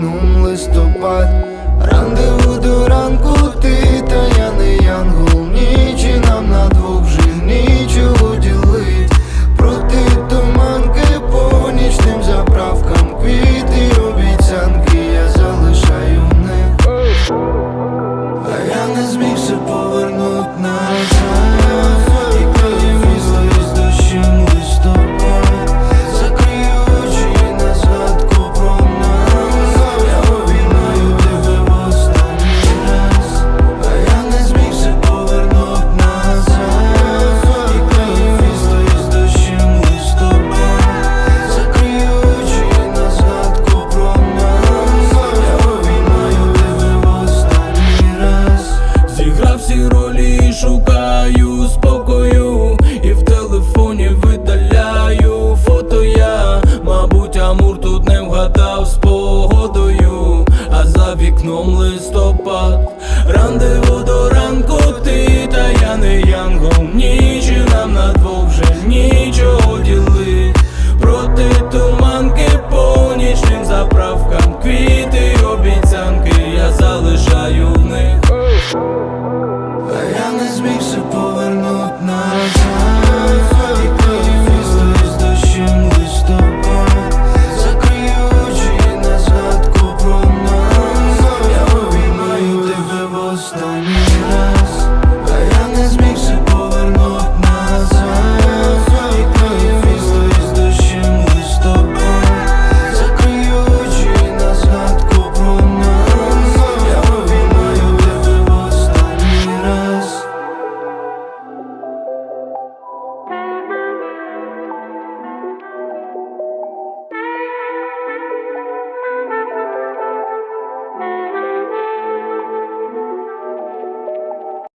ну листопад, рандеву до ранку.